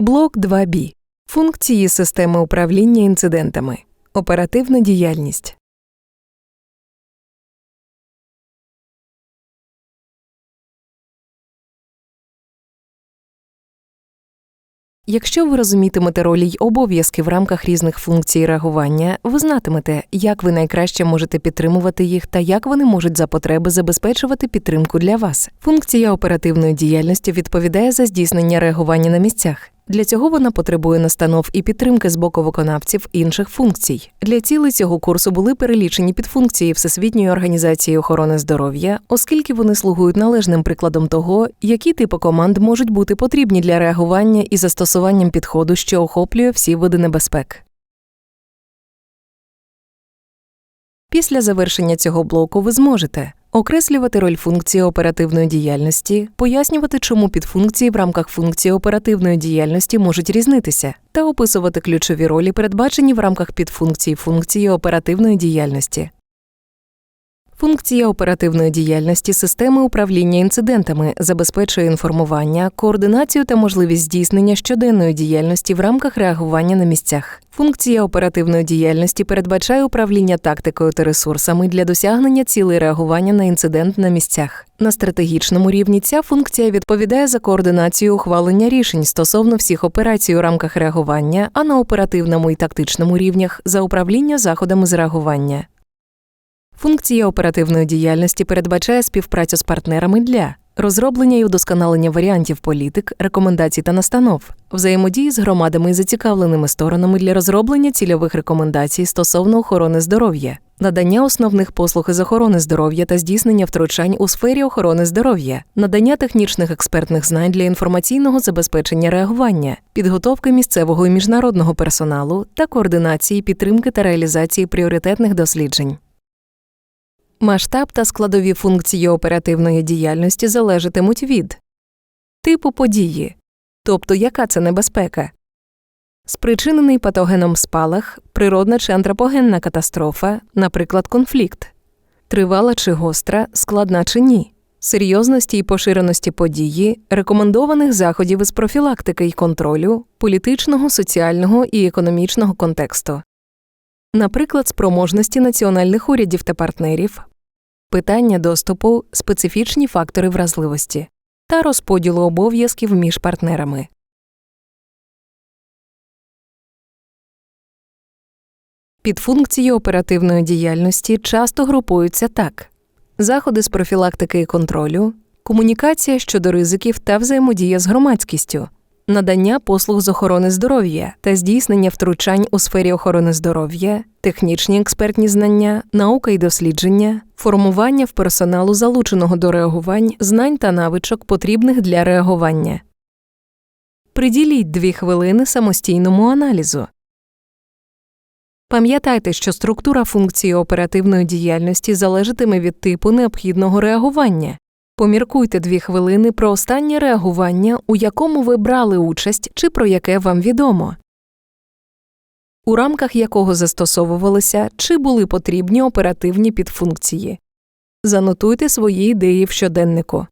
Блок 2Б. Функції системи управління інцидентами. Оперативна діяльність. Якщо ви розумітимете ролі й обов'язки в рамках різних функцій реагування, ви знатимете, як ви найкраще можете підтримувати їх та як вони можуть за потреби забезпечувати підтримку для вас. Функція оперативної діяльності відповідає за здійснення реагування на місцях. Для цього вона потребує настанов і підтримки з боку виконавців інших функцій. Для цілей цього курсу були перелічені підфункції Всесвітньої організації охорони здоров'я, оскільки вони слугують належним прикладом того, які типи команд можуть бути потрібні для реагування і застосуванням підходу, що охоплює всі види небезпек. Після завершення цього блоку ви зможете окреслювати роль функції оперативної діяльності, пояснювати, чому підфункції в рамках функції оперативної діяльності можуть різнитися, та описувати ключові ролі, передбачені в рамках підфункцій функції оперативної діяльності. Функція оперативної діяльності системи управління інцидентами забезпечує інформування, координацію та можливість здійснення щоденної діяльності в рамках реагування на місцях. Функція оперативної діяльності передбачає управління тактикою та ресурсами для досягнення цілей реагування на інцидент на місцях. На стратегічному рівні ця функція відповідає за координацію ухвалення рішень стосовно всіх операцій у рамках реагування, а на оперативному і тактичному рівнях за управління заходами з реагування. Функція оперативної діяльності передбачає співпрацю з партнерами для розроблення і удосконалення варіантів політик, рекомендацій та настанов, взаємодії з громадами і зацікавленими сторонами для розроблення цільових рекомендацій стосовно охорони здоров'я, надання основних послуг із охорони здоров'я та здійснення втручань у сфері охорони здоров'я, надання технічних експертних знань для інформаційного забезпечення реагування, підготовки місцевого і міжнародного персоналу та координації підтримки та реалізації пріоритетних досліджень. Масштаб та складові функції оперативної діяльності залежатимуть від типу події, тобто яка це небезпека, спричинений патогеном спалах, природна чи антропогенна катастрофа, наприклад, конфлікт, тривала чи гостра, складна чи ні, серйозності і поширеності події, рекомендованих заходів із профілактики і контролю, політичного, соціального і економічного контексту. Наприклад, спроможності національних урядів та партнерів, питання доступу, специфічні фактори вразливості та розподілу обов'язків між партнерами. Підфункції оперативної діяльності часто групуються так: заходи з профілактики і контролю, комунікація щодо ризиків та взаємодія з громадськістю, надання послуг з охорони здоров'я та здійснення втручань у сфері охорони здоров'я, технічні експертні знання, наука і дослідження, формування в персоналу залученого до реагувань знань та навичок, потрібних для реагування. Приділіть дві хвилини самостійному аналізу. Пам'ятайте, що структура функції оперативної діяльності залежатиме від типу необхідного реагування. Поміркуйте дві хвилини про останнє реагування, у якому ви брали участь чи про яке вам відомо, у рамках якого застосовувалися чи були потрібні оперативні підфункції. Занотуйте свої ідеї в щоденнику.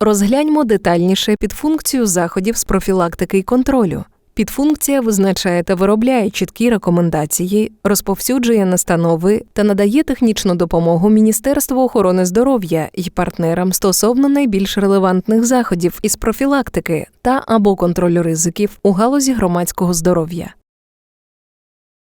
Розгляньмо детальніше підфункцію заходів з профілактики і контролю. Підфункція визначає та виробляє чіткі рекомендації, розповсюджує настанови та надає технічну допомогу Міністерству охорони здоров'я і партнерам стосовно найбільш релевантних заходів із профілактики та або контролю ризиків у галузі громадського здоров'я.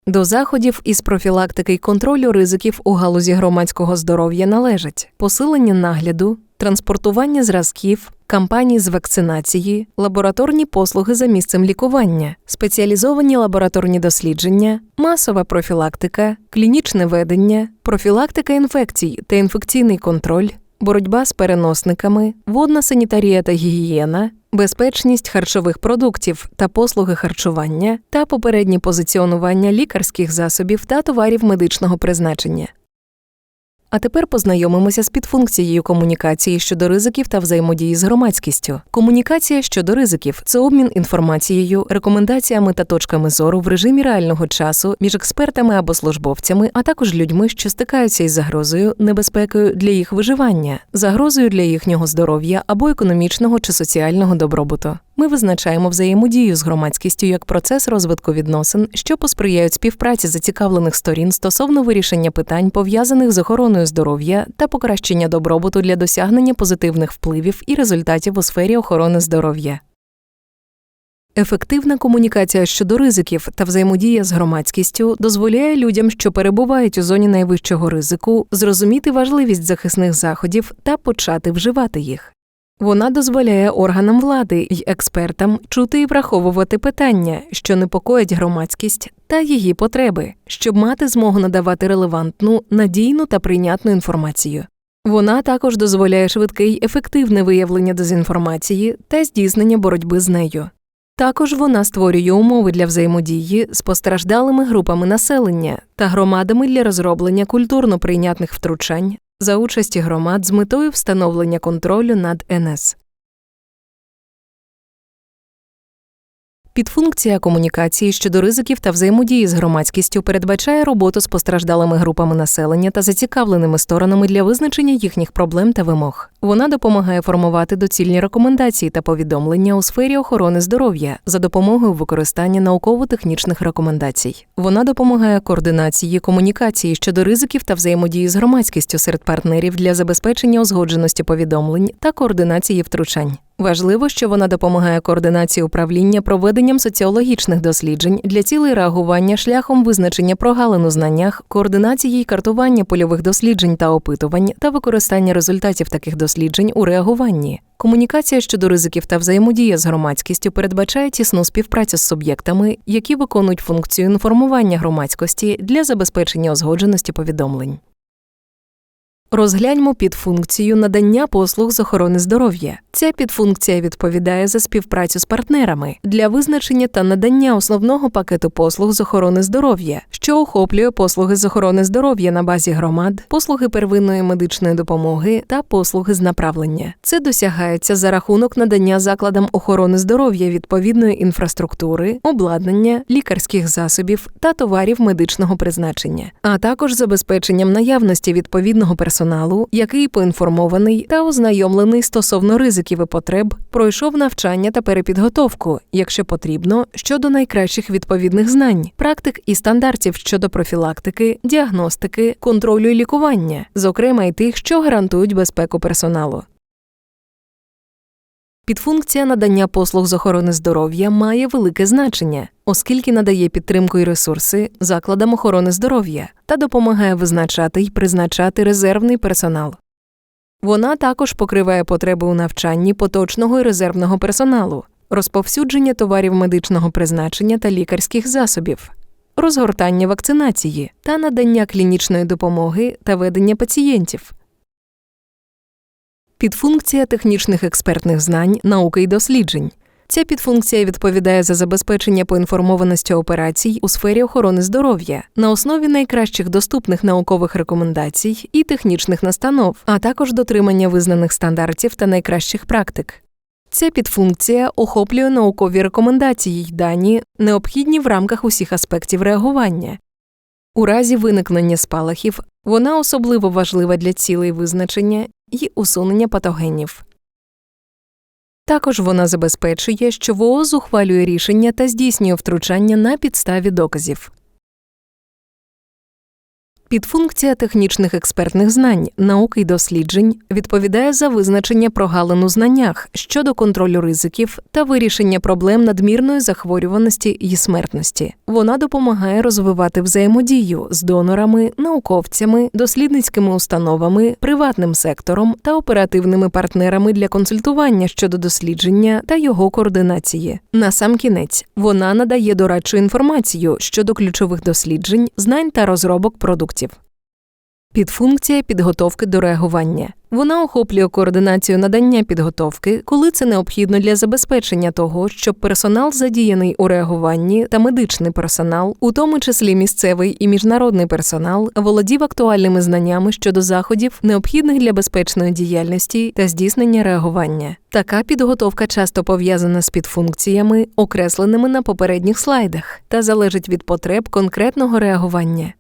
До заходів із профілактики й контролю ризиків у галузі громадського здоров'я належать посилення нагляду, транспортування зразків, кампанії з вакцинації, лабораторні послуги за місцем лікування, спеціалізовані лабораторні дослідження, масова профілактика, клінічне ведення, профілактика інфекцій та інфекційний контроль, боротьба з переносниками, водна санітарія та гігієна, безпечність харчових продуктів та послуги харчування та попереднє позиціонування лікарських засобів та товарів медичного призначення. А тепер познайомимося з підфункцією комунікації щодо ризиків та взаємодії з громадськістю. Комунікація щодо ризиків це обмін інформацією, рекомендаціями та точками зору в режимі реального часу між експертами або службовцями, а також людьми, що стикаються із загрозою, небезпекою для їх виживання, загрозою для їхнього здоров'я або економічного чи соціального добробуту. Ми визначаємо взаємодію з громадськістю як процес розвитку відносин, що посприяють співпраці зацікавлених сторін стосовно вирішення питань, пов'язаних з охороною здоров'я та покращення добробуту для досягнення позитивних впливів і результатів у сфері охорони здоров'я. Ефективна комунікація щодо ризиків та взаємодія з громадськістю дозволяє людям, що перебувають у зоні найвищого ризику, зрозуміти важливість захисних заходів та почати вживати їх. Вона дозволяє органам влади й експертам чути і враховувати питання, що непокоять громадськість та її потреби, щоб мати змогу надавати релевантну, надійну та прийнятну інформацію. Вона також дозволяє швидке й ефективне виявлення дезінформації та здійснення боротьби з нею. Також вона створює умови для взаємодії з постраждалими групами населення та громадами для розроблення культурно прийнятних втручань за участі громад з метою встановлення контролю над НС. Підфункція комунікації щодо ризиків та взаємодії з громадськістю передбачає роботу з постраждалими групами населення та зацікавленими сторонами для визначення їхніх проблем та вимог. Вона допомагає формувати доцільні рекомендації та повідомлення у сфері охорони здоров'я за допомогою використання науково-технічних рекомендацій. Вона допомагає координації комунікації щодо ризиків та взаємодії з громадськістю серед партнерів для забезпечення узгодженості повідомлень та координації втручань. Важливо, що вона допомагає координації управління проведенням соціологічних досліджень для цілей реагування шляхом визначення прогалин у знаннях, координації й картування польових досліджень та опитувань та використання результатів таких досліджень у реагуванні. Комунікація щодо ризиків та взаємодія з громадськістю передбачає тісну співпрацю з суб'єктами, які виконують функцію інформування громадськості для забезпечення узгодженості повідомлень. Розгляньмо підфункцію надання послуг з охорони здоров'я. Ця підфункція відповідає за співпрацю з партнерами для визначення та надання основного пакету послуг з охорони здоров'я, що охоплює послуги з охорони здоров'я на базі громад, послуги первинної медичної допомоги та послуги з направлення. Це досягається за рахунок надання закладам охорони здоров'я відповідної інфраструктури, обладнання, лікарських засобів та товарів медичного призначення, а також забезпеченням наявності відповідного персоналу персоналу, який поінформований та ознайомлений стосовно ризиків і потреб, пройшов навчання та перепідготовку, якщо потрібно, щодо найкращих відповідних знань, практик і стандартів щодо профілактики, діагностики, контролю і лікування, зокрема й тих, що гарантують безпеку персоналу. Підфункція надання послуг з охорони здоров'я має велике значення, оскільки надає підтримку і ресурси закладам охорони здоров'я та допомагає визначати й призначати резервний персонал. Вона також покриває потреби у навчанні поточного і резервного персоналу, розповсюдження товарів медичного призначення та лікарських засобів, розгортання вакцинації та надання клінічної допомоги та ведення пацієнтів. Підфункція технічних експертних знань, науки й досліджень. Ця підфункція відповідає за забезпечення поінформованості операцій у сфері охорони здоров'я на основі найкращих доступних наукових рекомендацій і технічних настанов, а також дотримання визнаних стандартів та найкращих практик. Ця підфункція охоплює наукові рекомендації й дані, необхідні в рамках усіх аспектів реагування. У разі виникнення спалахів вона особливо важлива для цілей визначення і усунення патогенів. Також вона забезпечує, що ВООЗ ухвалює рішення та здійснює втручання на підставі доказів. Підфункція технічних експертних знань, науки й досліджень відповідає за визначення прогалин у знаннях щодо контролю ризиків та вирішення проблем надмірної захворюваності і смертності. Вона допомагає розвивати взаємодію з донорами, науковцями, дослідницькими установами, приватним сектором та оперативними партнерами для консультування щодо дослідження та його координації. Насамкінець вона надає дорадчу інформацію щодо ключових досліджень, знань та розробок продуктів. Підфункція підготовки до реагування. Вона охоплює координацію надання підготовки, коли це необхідно для забезпечення того, щоб персонал задіяний у реагуванні та медичний персонал, у тому числі місцевий і міжнародний персонал, володів актуальними знаннями щодо заходів, необхідних для безпечної діяльності та здійснення реагування. Така підготовка часто пов'язана з підфункціями, окресленими на попередніх слайдах, та залежить від потреб конкретного реагування.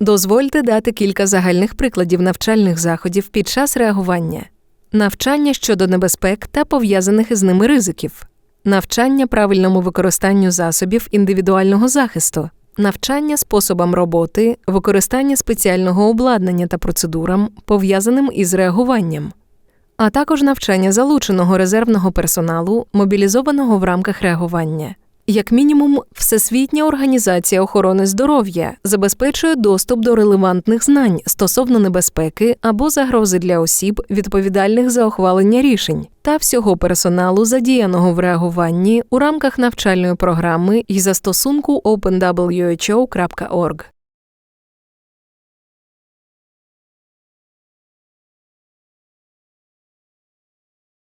Дозвольте дати кілька загальних прикладів навчальних заходів під час реагування, навчання щодо небезпек та пов'язаних із ними ризиків, навчання правильному використанню засобів індивідуального захисту, навчання способам роботи, використання спеціального обладнання та процедурам, пов'язаним із реагуванням, а також навчання залученого резервного персоналу, мобілізованого в рамках реагування. Як мінімум, Всесвітня організація охорони здоров'я забезпечує доступ до релевантних знань стосовно небезпеки або загрози для осіб, відповідальних за ухвалення рішень, та всього персоналу, задіяного в реагуванні у рамках навчальної програми і застосунку openwho.org.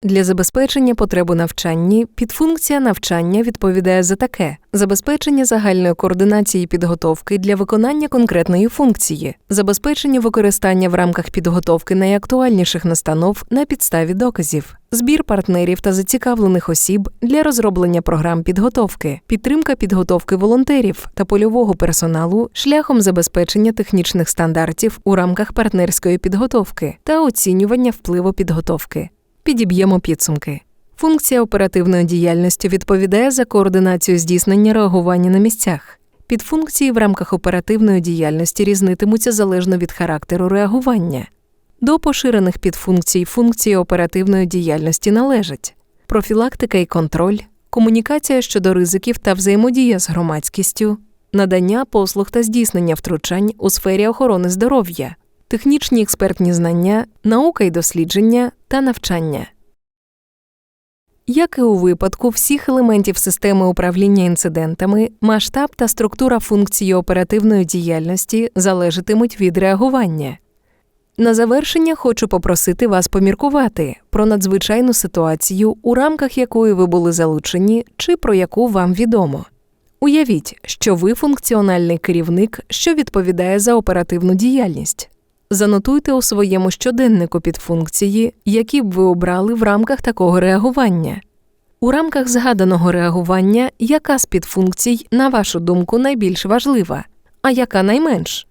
Для забезпечення потреб у навчанні підфункція навчання відповідає за таке: забезпечення загальної координації підготовки для виконання конкретної функції, забезпечення використання в рамках підготовки найактуальніших настанов на підставі доказів, збір партнерів та зацікавлених осіб для розроблення програм підготовки, підтримка підготовки волонтерів та польового персоналу шляхом забезпечення технічних стандартів у рамках партнерської підготовки та оцінювання впливу підготовки. Підіб'ємо підсумки. Функція оперативної діяльності відповідає за координацію здійснення реагування на місцях. Підфункції в рамках оперативної діяльності різнитимуться залежно від характеру реагування. До поширених підфункцій функції оперативної діяльності належать профілактика і контроль, комунікація щодо ризиків та взаємодія з громадськістю, надання послуг та здійснення втручань у сфері охорони здоров'я, технічні експертні знання, наука і дослідження та навчання. Як і у випадку всіх елементів системи управління інцидентами, масштаб та структура функції оперативної діяльності залежатимуть від реагування. На завершення хочу попросити вас поміркувати про надзвичайну ситуацію, у рамках якої ви були залучені, чи про яку вам відомо. Уявіть, що ви функціональний керівник, що відповідає за оперативну діяльність. Занотуйте у своєму щоденнику підфункції, які б ви обрали в рамках такого реагування. У рамках згаданого реагування, яка з підфункцій, на вашу думку, найбільш важлива, а яка найменш?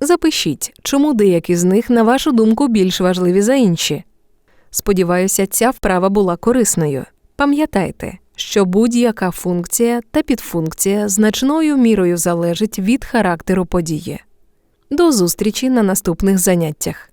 Запишіть, чому деякі з них, на вашу думку, більш важливі за інші. Сподіваюся, ця вправа була корисною. Пам'ятайте, що будь-яка функція та підфункція значною мірою залежить від характеру події. До зустрічі на наступних заняттях.